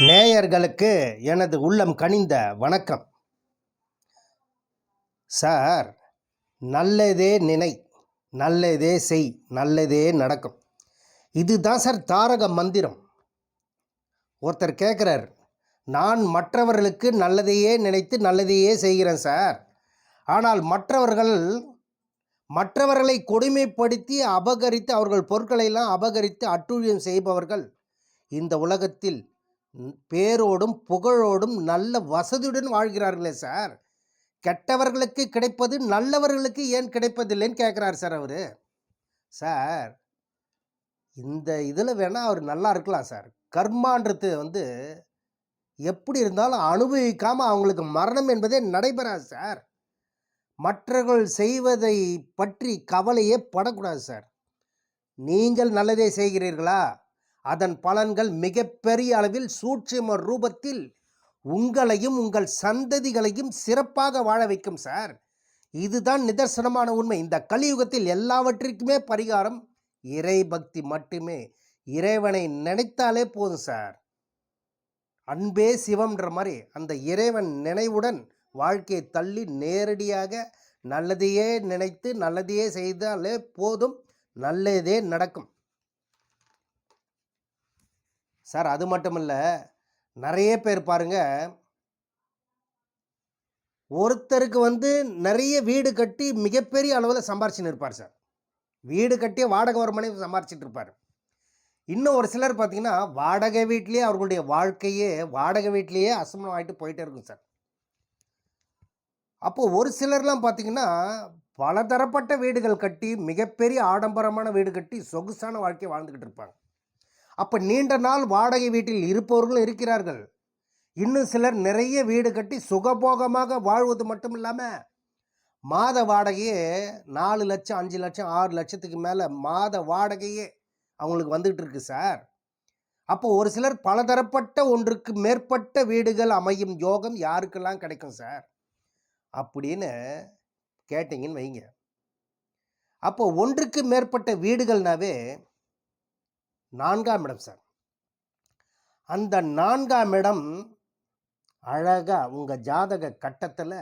நேயர்களுக்கு எனது உள்ளம் கனிந்த வணக்கம். சார் நல்லதே நினை நல்லதே செய் நல்லதே நடக்கும். இதுதான் சார் தாரக மந்திரம். ஒருத்தர் கேட்குறார் நான் மற்றவர்களுக்கு நல்லதையே நினைத்து நல்லதையே செய்கிறேன் சார். ஆனால் மற்றவர்கள் மற்றவர்களை கொடுமைப்படுத்தி அபகரித்து அவர்கள் பொருட்களை எல்லாம் அபகரித்து அட்டூழியம் செய்பவர்கள் இந்த உலகத்தில் பேரோடும் புகழோடும் நல்ல வசதியுடன் வாழ்கிறார்களே சார். கெட்டவர்களுக்கு கிடைப்பது நல்லவர்களுக்கு ஏன் கிடைப்பதில்லைன்னு கேட்குறாரு சார் அவர். சார் இந்த இதில் வேணால் அவர் நல்லா இருக்கலாம் சார். கர்மான்றது வந்து எப்படி இருந்தாலும் அனுபவிக்காமல் அவங்களுக்கு மரணம் என்பதே நடைபெறாது சார். மற்றவர்கள் செய்வதை பற்றி கவலையே படக்கூடாது சார். நீங்கள் நல்லதே செய்கிறீர்களா? அதன் பலன்கள் மிகப்பெரிய அளவில் சூட்சும ரூபத்தில் உங்களையும் உங்கள் சந்ததிகளையும் சிறப்பாக வாழ வைக்கும் சார். இதுதான் நிதர்சனமான உண்மை. இந்த கலியுகத்தில் எல்லாவற்றிற்குமே பரிகாரம் இறை பக்தி மட்டுமே. இறைவனை நினைத்தாலே போதும் சார். அன்பே சிவம்ன்ற மாதிரி அந்த இறைவன் நினைவுடன் வாழ்க்கையை தள்ளி நேரடியாக நல்லதையே நினைத்து நல்லதையே செய்தாலே போதும் நல்லதே நடக்கும். சார் அது மட்டும் இல்லை நிறைய பேர் பாருங்க. ஒருத்தருக்கு வந்து நிறைய வீடு கட்டி மிகப்பெரிய அளவில் சம்பாரிச்சுன்னு இருப்பார் சார். வீடு கட்டி வாடகை வருமானே சம்பாரிச்சிட்டு இருப்பார். இன்னும் ஒரு சிலர் பார்த்தீங்கன்னா வாடகை வீட்லேயே அவர்களுடைய வாழ்க்கையே வாடகை வீட்லேயே அசமனம் ஆகிட்டு போயிட்டே இருக்கும் சார். அப்போது ஒரு சிலர்லாம் பார்த்தீங்கன்னா பலதரப்பட்ட வீடுகள் கட்டி மிகப்பெரிய ஆடம்பரமான வீடு கட்டி சொகுசான வாழ்க்கையை வாழ்ந்துக்கிட்டு இருப்பாங்க. அப்போ நீண்ட நாள் வாடகை வீட்டில் இருப்பவர்களும் இருக்கிறார்கள். இன்னும் சிலர் நிறைய வீடு கட்டி சுகபோகமாக வாழ்வது மட்டும் இல்லாமல் மாத வாடகையே நாலு லட்சம் அஞ்சு லட்சம் ஆறு லட்சத்துக்கு மேலே மாத வாடகையே அவங்களுக்கு வந்துக்கிட்டு இருக்கு சார். அப்போ ஒரு சிலர் பலதரப்பட்ட ஒன்றுக்கு மேற்பட்ட வீடுகள் அமையும் யோகம் யாருக்கெல்லாம் கிடைக்கும் சார்? அப்படின்னு கேட்டிங்கன்னு வைங்க. அப்போ ஒன்றுக்கு மேற்பட்ட வீடுகள்னாவே நான்காம் இடம் சார். அந்த நான்காம் இடம் அழகாக உங்கள் ஜாதக கட்டத்தில்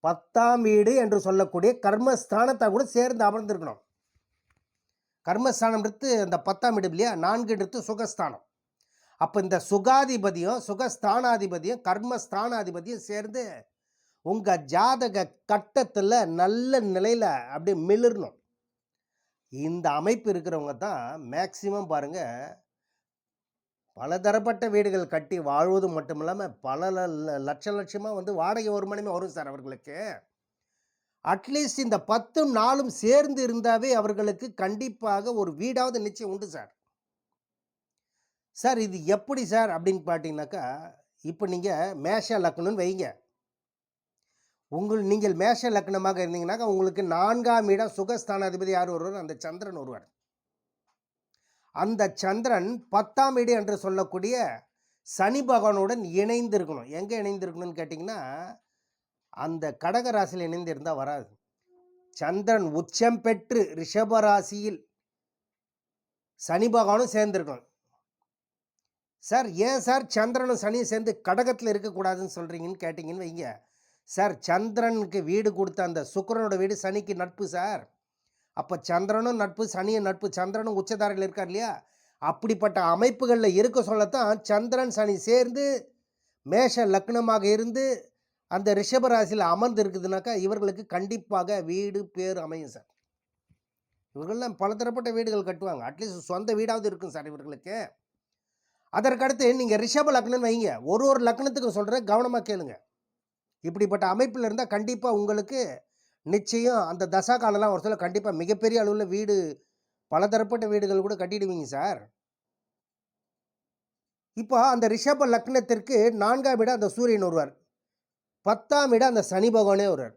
பத்தாம் வீடு என்று சொல்லக்கூடிய கர்மஸ்தானத்தை கூட சேர்ந்து அமர்ந்திருக்கணும். கர்மஸ்தானம்ன்றது அந்த பத்தாம் வீடு இல்லையா? நான்குன்றது சுகஸ்தானம். அப்போ இந்த சுகாதிபதியும் சுகஸ்தானாதிபதியும் கர்மஸ்தானாதிபதியும் சேர்ந்து உங்கள் ஜாதக கட்டத்தில் நல்ல நிலையில் அப்படியே மிளிரணும். இந்த அமைப்பு இருக்கிறவங்க தான் மேக்சிமம் பாருங்கள் பலதரப்பட்ட வீடுகள் கட்டி வாழ்வது மட்டும் இல்லாமல் பல லட்ச லட்சமாக வந்து வாடகை வருமானமே வரும் சார் அவர்களுக்கு. அட்லீஸ்ட் இந்த பத்தும் நாளும் சேர்ந்து இருந்தாவே அவர்களுக்கு கண்டிப்பாக ஒரு வீடாவது நிச்சயம் உண்டு சார். சார் இது எப்படி சார் அப்படின்னு பார்த்தீங்கன்னாக்கா இப்போ நீங்கள் மேஷ லக்னம்னு வைங்க. உங்கள் நீங்கள் மேஷ லக்னமாக இருந்தீங்கன்னாக்கா உங்களுக்கு நான்காம் இடம் சுகஸ்தானாதிபதி யார் ஒருவர்? அந்த சந்திரன் ஒருவர். அந்த சந்திரன் பத்தாம் இடம் என்று சொல்லக்கூடிய சனி பகவானுடன் இணைந்து இருக்கணும் எங்கே இணைந்து இருக்கணும்னு கேட்டிங்கன்னா அந்த கடக ராசியில் இணைந்து இருந்தால் வராது. சந்திரன் உச்சம் பெற்று ரிஷப ராசியில் சனி பகவானும் சேர்ந்துருக்கணும். சார் ஏன் சார் சந்திரனும் சனியும் சேர்ந்து கடகத்தில் இருக்கக்கூடாதுன்னு சொல்கிறீங்கன்னு கேட்டிங்கன்னு வைங்க. சார் சந்திரனுக்கு வீடு கொடுத்த அந்த சுக்கரனோட வீடு சனிக்கு நட்பு சார். அப்போ சந்திரனும் நட்பு சனியும் நட்பு சந்திரனும் உச்சதாரில் இருக்கார் இல்லையா? அப்படிப்பட்ட அமைப்புகளில் இருக்க சொல்லத்தான் சந்திரன் சனி சேர்ந்து மேஷ லக்னமாக இருந்து அந்த ரிஷப ராசியில் அமர்ந்து இருக்குதுனாக்கா இவர்களுக்கு கண்டிப்பாக வீடு பேர் அமையும் சார். இவர்கள்லாம் பலதரப்பட்ட வீடுகள் கட்டுவாங்க. அட்லீஸ்ட் சொந்த வீடாவது இருக்கும் சார் இவர்களுக்கு. அதற்கடுத்து நீங்கள் ரிஷப லக்னம்னு வைங்க. ஒரு ஒரு லக்னத்துக்கும் சொல்கிறேன் கவனமாக கேளுங்கள் இப்படிப்பட்ட அமைப்பில் இருந்தால் கண்டிப்பாக உங்களுக்கு நிச்சயம் அந்த தசா காலம்லாம் ஒரு சில கண்டிப்பாக மிகப்பெரிய அளவில் வீடு பலதரப்பட்ட வீடுகள் கூட கட்டிடுவீங்க சார். இப்போ அந்த ரிஷப லக்னத்திற்கு நான்காம் இடம் அந்த சூரியன் வருவார். பத்தாம் இடம் அந்த சனி பகவானே வருவார்.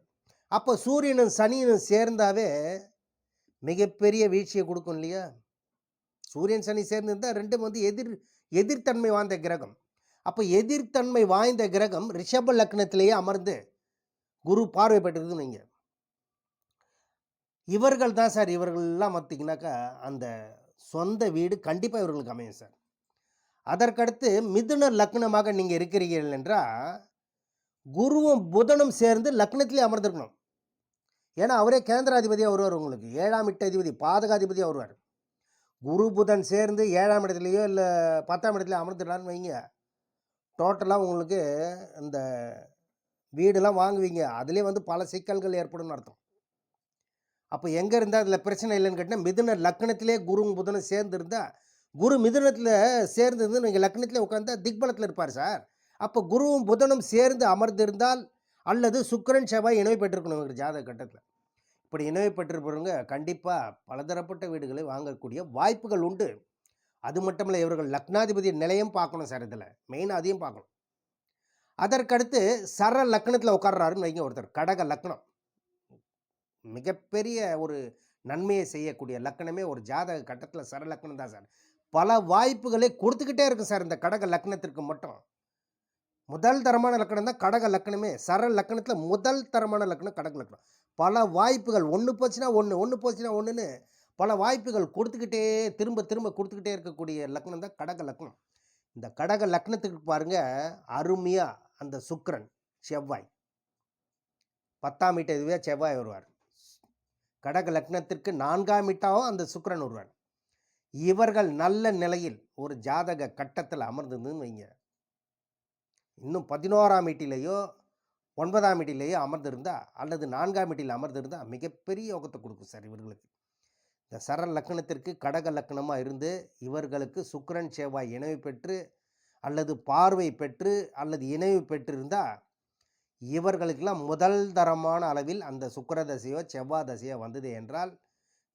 அப்போ சூரியனும் சனியனும் சேர்ந்தாவே மிகப்பெரிய வீழ்ச்சியை கொடுக்கும் இல்லையா? சூரியன் சனி சேர்ந்திருந்தால் ரெண்டும் வந்து எதிர் எதிர்த்தன்மை வாய்ந்த கிரகம். அப்போ எதிர்த்தன்மை வாய்ந்த கிரகம் ரிஷப லக்னத்திலேயே அமர்ந்து குரு பார்வை பெற்றிருக்குன்னு வைங்க. இவர்கள் தான் சார் இவர்கள்லாம் பார்த்தீங்கன்னாக்கா அந்த சொந்த வீடு கண்டிப்பாக இவர்களுக்கு அமையும் சார். அதற்கடுத்து மிதுன லக்னமாக நீங்கள் இருக்கிறீர்கள் என்றால் குருவும் புதனும் சேர்ந்து லக்னத்திலே அமர்ந்திருக்கணும். ஏன்னா அவரே கேந்திராதிபதியாக வருவார் உங்களுக்கு. ஏழாம் இட்ட அதிபதி பாதகாதிபதியாக வருவார். குரு புதன் சேர்ந்து ஏழாம் இடத்துலையோ இல்லை பத்தாம் இடத்துலையோ அமர்ந்துடலான்னு வைங்க. டோட்டலாக உங்களுக்கு இந்த வீடெல்லாம் வாங்குவீங்க. அதுலேயே வந்து பல சிக்கல்கள் ஏற்படும் அர்த்தம். அப்போ எங்கே இருந்தால் அதில் பிரச்சனை இல்லைன்னு கேட்டால் மிதுன லக்னத்திலே குருவும் புதனும் சேர்ந்து இருந்தால் குரு மிதுனத்தில் சேர்ந்து இருந்து நீங்கள் லக்னத்தில் உட்காந்தா திக்பலத்தில் இருப்பார் சார். அப்போ குருவும் புதனும் சேர்ந்து அமர்ந்திருந்தால் அல்லது சுக்கரன் செவ்வாய் இணைவு பெற்றிருக்கணும் இவங்க ஜாதக கட்டத்தில். இப்படி இணைவு பெற்றிருப்பவங்க கண்டிப்பாக பலதரப்பட்ட வீடுகளை வாங்கக்கூடிய வாய்ப்புகள் உண்டு. அது மட்டும் இல்லை இவர்கள் லக்னாதிபதி நிலையம் பார்க்கணும் சார் இதில். மெயினாக அதையும் பார்க்கணும். அதற்கடுத்து சர லக்னத்தில் உட்கார்றாருன்னு வைங்க ஒருத்தர் கடக லக்னம். மிகப்பெரிய ஒரு நன்மையை செய்யக்கூடிய லக்னமே ஒரு ஜாதக கட்டத்தில் சர லக்னம் தான் சார். பல வாய்ப்புகளை கொடுத்துக்கிட்டே இருக்கும் சார் இந்த கடக லக்னத்திற்கு மட்டும். முதல் தரமான லக்கணம் தான் கடக லக்கணமே சர லக்கணத்தில் முதல் தரமான லக்கணம் கடக லக்கணம் பல வாய்ப்புகள் ஒன்று போச்சுன்னா ஒன்று ஒன்று போச்சுன்னா ஒன்றுன்னு பல வாய்ப்புகள் கொடுத்துக்கிட்டே திரும்ப திரும்ப கொடுத்துக்கிட்டே இருக்கக்கூடிய லக்னம் தான் கடக லக்னம். இந்த கடக லக்னத்துக்கு பாருங்க அருமையாக அந்த சுக்ரன் செவ்வாய். பத்தாம் மீட்டர் இதுவே செவ்வாய் வருவார். கடக லக்னத்திற்கு நான்காம் மீட்டாவும் அந்த சுக்ரன் வருவார். இவர்கள் நல்ல நிலையில் ஒரு ஜாதக கட்டத்தில் அமர்ந்திருந்துன்னு வைங்க. இன்னும் பதினோராம் வீட்டிலேயோ ஒன்பதாம் வீட்டிலேயோ அமர்ந்திருந்தா அல்லது நான்காம் வீட்டில் அமர்ந்திருந்தால் மிகப்பெரிய யோகத்தை கொடுக்கும் சார் இவர்களுக்கு. இந்த சர லக்கணத்திற்கு கடக லக்கணமாக இருந்து இவர்களுக்கு சுக்கரன் செவ்வாய் இணைவு பெற்று அல்லது பார்வை பெற்று அல்லது இணைவு பெற்றிருந்தால் இவர்களுக்கெல்லாம் முதல் தரமான அளவில் அந்த சுக்கர தசையோ செவ்வாய் தசையோ வந்தது என்றால்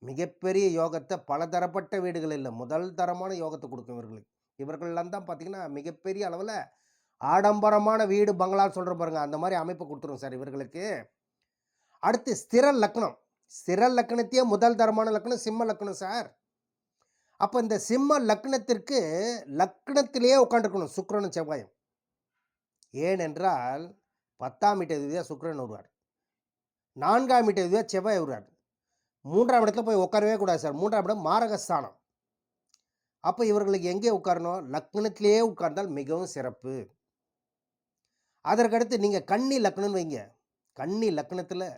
மிகப்பெரிய யோகத்தை பலதரப்பட்ட தரப்பட்ட இல்லை முதல் தரமான யோகத்தை கொடுக்கும் இவர்களுக்கு. இவர்கள்லாம் தான் பார்த்திங்கன்னா மிகப்பெரிய அளவில் ஆடம்பரமான வீடு பங்களா சொல்கிற பாருங்க அந்த மாதிரி அமைப்பு கொடுத்துரும் சார் இவர்களுக்கு. அடுத்து ஸ்திர லக்னம் ஸ்திர லக்னத்தையே முதல் தரமான லக்னம் சிம்ம லக்னம் சார். அப்போ இந்த சிம்ம லக்னத்திற்கு லக்னத்திலேயே உட்காந்துருக்கணும் சுக்கரனும் செவ்வாயும். ஏனென்றால் பத்தாம் மீட்டர் இதுவே சுக்கரன் வருவார். நான்காம் மீட்டர் இதுவே செவ்வாய் வருவார். மூன்றாம் இடத்துல போய் உட்காரவே கூடாது சார். மூன்றாம் இடம் மாரகஸ்தானம். அப்போ இவர்களுக்கு எங்கே உட்காரணும்? லக்னத்திலேயே உட்கார்ந்தால் மிகவும் சிறப்பு. அதற்கடுத்து நீங்கள் கன்னி லக்னம்னு வைங்க. கன்னி லக்னத்தில்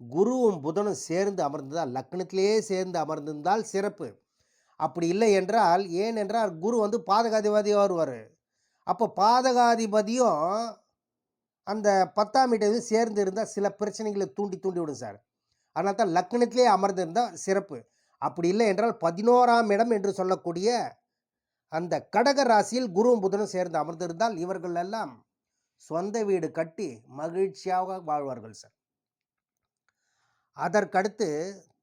குருவும் புதனும் சேர்ந்து அமர்ந்ததால் லக்னத்திலேயே சேர்ந்து அமர்ந்திருந்தால் சிறப்பு. அப்படி இல்லை என்றால் ஏன் என்றால் குரு வந்து பாதகாதிபதியாக வருவார். அப்போ பாதகாதிபதியும் அந்த பத்தாம் வீட்டையும் சேர்ந்து இருந்தால் சில பிரச்சனைகளை தூண்டி தூண்டி விடும் சார். அதனால தான் லக்னத்திலே அமர்ந்திருந்தால் சிறப்பு. அப்படி இல்லை என்றால் பதினோராம் இடம் என்று சொல்லக்கூடிய அந்த கடக ராசியில் குருவும் புதனும் சேர்ந்து அமர்ந்திருந்தால் இவர்கள் எல்லாம் சொந்த வீடு கட்டி மகிழ்ச்சியாக வாழ்வார்கள் சார். அதற்கடுத்து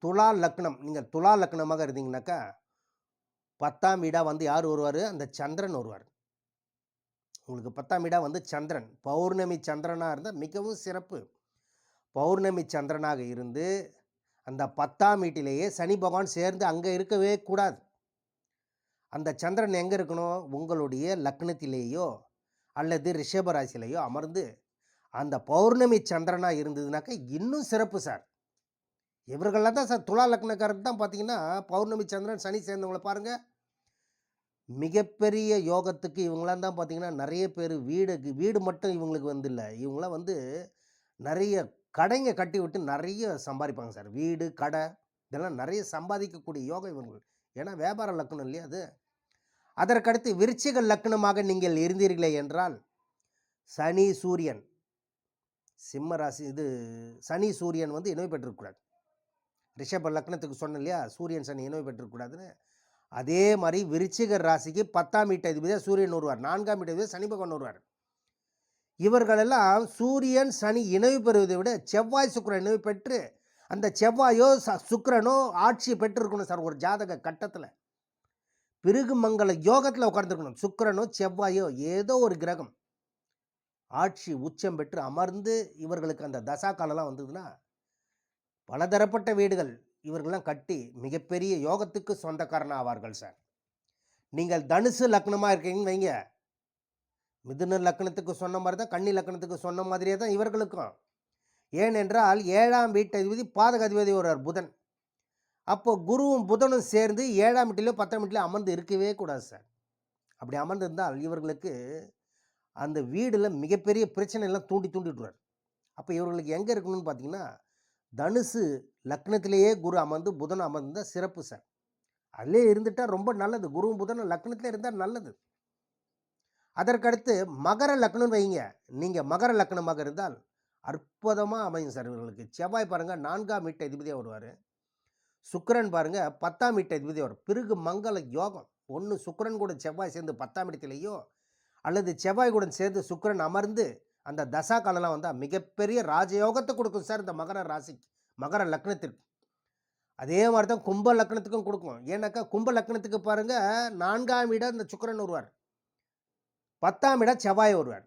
துலா லக்னம். நீங்கள் துலா லக்னமாக இருந்தீங்கன்னாக்கா பத்தாம் வீடாக வந்து யார் வருவார்? அந்த சந்திரன் வருவார். உங்களுக்கு பத்தாம் வீடாக வந்து சந்திரன். பௌர்ணமி சந்திரனாக இருந்தால் மிகவும் சிறப்பு. பௌர்ணமி சந்திரனாக இருந்து அந்த பத்தாம் வீட்டிலேயே சனி பகவான் சேர்ந்து அங்கே இருக்கவே கூடாது. அந்த சந்திரன் எங்கே இருக்கணும்? உங்களுடைய லக்னத்திலேயோ அல்லது ரிஷபராசிலேயோ அமர்ந்து அந்த பௌர்ணமி சந்திரனாக இருந்ததுனாக்கா இன்னும் சிறப்பு சார். இவர்களெலாம் தான் சார் துலா லக்னக்காரருக்கு தான் பார்த்தீங்கன்னா பௌர்ணமி சந்திரன் சனி சேர்ந்தவங்களை பாருங்கள் மிகப்பெரிய யோகத்துக்கு இவங்களாம் தான் பார்த்தீங்கன்னா நிறைய பேர் வீடு வீடு மட்டும் இவங்களுக்கு வந்து இல்லை இவங்களாம் வந்து நிறைய கடைங்க கட்டி விட்டு நிறைய சம்பாதிப்பாங்க சார். வீடு கடை இதெல்லாம் நிறைய சம்பாதிக்கக்கூடிய யோகம் இவங்கள் ஏன்னா வியாபார லக்கணம் இல்லையா அது? அதற்கடுத்து விருச்சிக லக்னமாக நீங்கள் இருந்தீர்களே என்றால் சனி சூரியன் சிம்ம ராசி இது சனி சூரியன் வந்து இணைவு பெற்றிருக்கக்கூடாது. ரிஷப லக்னத்துக்கு சொன்னேன் இல்லையா? சூரியன் சனி இணைவு பெற்றுக்கூடாதுன்னு அதே மாதிரி விருச்சிக ராசிக்கு பத்தாம் வீட்டு அதிபதியாக சூரியன் வருவார். நான்காம் வீட்டு அதிபதி சனி பகவான் வருவார். இவர்களெல்லாம் சூரியன் சனி இணைவு பெறுவதை விட செவ்வாய் சுக்கிரன் இணைவு பெற்று அந்த செவ்வாயோ ச சுக்கிரனோ ஆட்சி பெற்றிருக்கணும் சார் ஒரு ஜாதக கட்டத்தில். பிருகுமங்கல யோகத்தில் உட்கார்ந்துருக்கணும். சுக்கரனோ செவ்வாயோ ஏதோ ஒரு கிரகம். ஆட்சி உச்சம் பெற்று அமர்ந்து இவர்களுக்கு அந்த தசா காலம்லாம் வந்ததுன்னா பலதரப்பட்ட வீடுகள் இவர்கள்லாம் கட்டி மிகப்பெரிய யோகத்துக்கு சொந்தக்காரன் ஆவார்கள் சார். நீங்கள் தனுசு லக்னமாக இருக்கீங்கன்னு வைங்க. மிதுன லக்னத்துக்கு சொன்ன மாதிரி தான் கன்னி லக்னத்துக்கு சொன்ன மாதிரியே தான் இவர்களுக்கும். ஏனென்றால் ஏழாம் வீட்டு அதிபதி பாதக அதிபதி ஒருவர் புதன். அப்போது குருவும் புதனும் சேர்ந்து ஏழாம் வீட்டிலோ பத்தாம் வீட்டிலோ அமர்ந்து இருக்கவே கூடாது சார். அப்படி அமர்ந்திருந்தால் இவர்களுக்கு அந்த வீடில் மிகப்பெரிய பிரச்சனையெல்லாம் தூண்டி தூண்டி அப்போ இவர்களுக்கு எங்கே இருக்கணும்னு பார்த்தீங்கன்னா தனுசு லக்னத்திலேயே குரு அமர்ந்து புதன் அமர்ந்த சிறப்பு சார் அதிலே இருந்துட்டா ரொம்ப நல்லது. குருவும் புதனும் லக்னத்திலே இருந்தால் நல்லது. அதற்கடுத்து மகர லக்னம் வைங்க. நீங்கள் மகர லக்னமாக இருந்தால் அற்புதமாக அமையும் சார் இவர்களுக்கு. செவ்வாய் பாருங்கள் நான்காம் வீட்டு அதிபதியாக வருவார். சுக்கரன் பாருங்கள் பத்தாம் வீட்டு அதிபதியாக வரும் பிறகு மங்கள யோகம். ஒன்று சுக்கரன் கூட செவ்வாய் சேர்ந்து பத்தாம் இடத்துலேயோ அல்லது செவ்வாய் கூட சேர்ந்து சுக்கிரன் அமர்ந்து அந்த தசா காலம்லாம் வந்தால் மிகப்பெரிய ராஜயோகத்தை கொடுக்கும் சார் இந்த மகர ராசிக்கு. மகர லக்னத்திற்கு. அதே மாதிரி தான் கும்ப லக்னத்துக்கும் கொடுக்கும். ஏன்னாக்கா கும்ப லக்னத்துக்கு பாருங்கள் நான்காம் இடம் இந்த சுக்கிரன் வருவார். பத்தாம் இடம் செவ்வாய் வருவார்.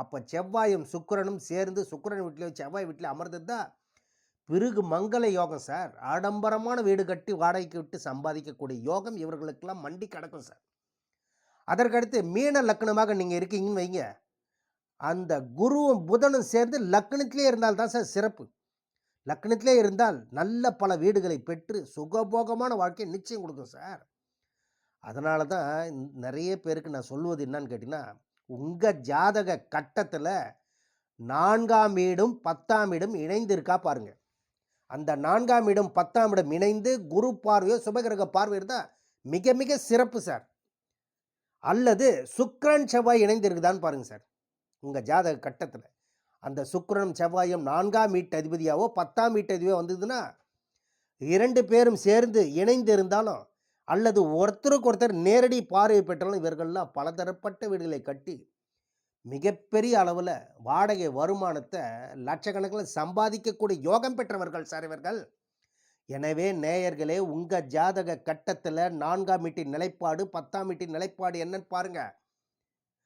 அப்போ செவ்வாயும் சுக்கரனும் சேர்ந்து சுக்கரன் வீட்டிலையும் செவ்வாய் வீட்டில் தான் பிறகு மங்கள யோகம் சார். ஆடம்பரமான வீடு கட்டி வாடகைக்கு விட்டு சம்பாதிக்கக்கூடிய யோகம் இவர்களுக்கெல்லாம் மண்டி கிடக்கும் சார். அதற்கடுத்து மீன லக்னமாக நீங்கள் இருக்கீங்கன்னு வைங்க. அந்த குருவும் புதனும் சேர்ந்து லக்னத்திலே இருந்தால் தான் சார் சிறப்பு. லக்னத்திலே இருந்தால் நல்ல பல வீடுகளை பெற்று சுகபோகமான வாழ்க்கையை நிச்சயம் கொடுக்கும் சார். அதனால தான் நிறைய பேருக்கு நான் சொல்வது என்னன்னு கேட்டிங்கன்னா உங்கள் ஜாதக கட்டத்தில் நான்காம் வீடும் பத்தாம் இடம் இணைந்து இருக்கா அந்த நான்காம் இடம் பத்தாம் இடம் இணைந்து குரு பார்வையோ சுபகிரக பார்வை இருந்தால் மிக மிக சிறப்பு சார். அல்லது சுக்ரன் செவ்வாய் இணைந்து இருக்குதான்னு சார். உங்கள் ஜாதக கட்டத்தில். அந்த சுக்கரனும் செவ்வாயும் நான்காம் வீட்டு அதிபதியாவோ பத்தாம் வீட்டு அதிபதியோ வந்ததுன்னா இரண்டு பேரும் சேர்ந்து இணைந்து இருந்தாலும் அல்லது ஒருத்தருக்கு ஒருத்தர் நேரடி பார்வை பெற்றாலும் இவர்கள்லாம் பலதரப்பட்ட வீடுகளை கட்டி மிகப்பெரிய அளவில் வாடகை வருமானத்தை லட்சக்கணக்கில் சம்பாதிக்கக்கூடிய யோகம் பெற்றவர்கள் சார் இவர்கள். எனவே நேயர்களே உங்கள் ஜாதக கட்டத்தில் நான்காம் வீட்டின் நிலைப்பாடு பத்தாம் வீட்டின் நிலைப்பாடு என்னன்னு பாருங்கள்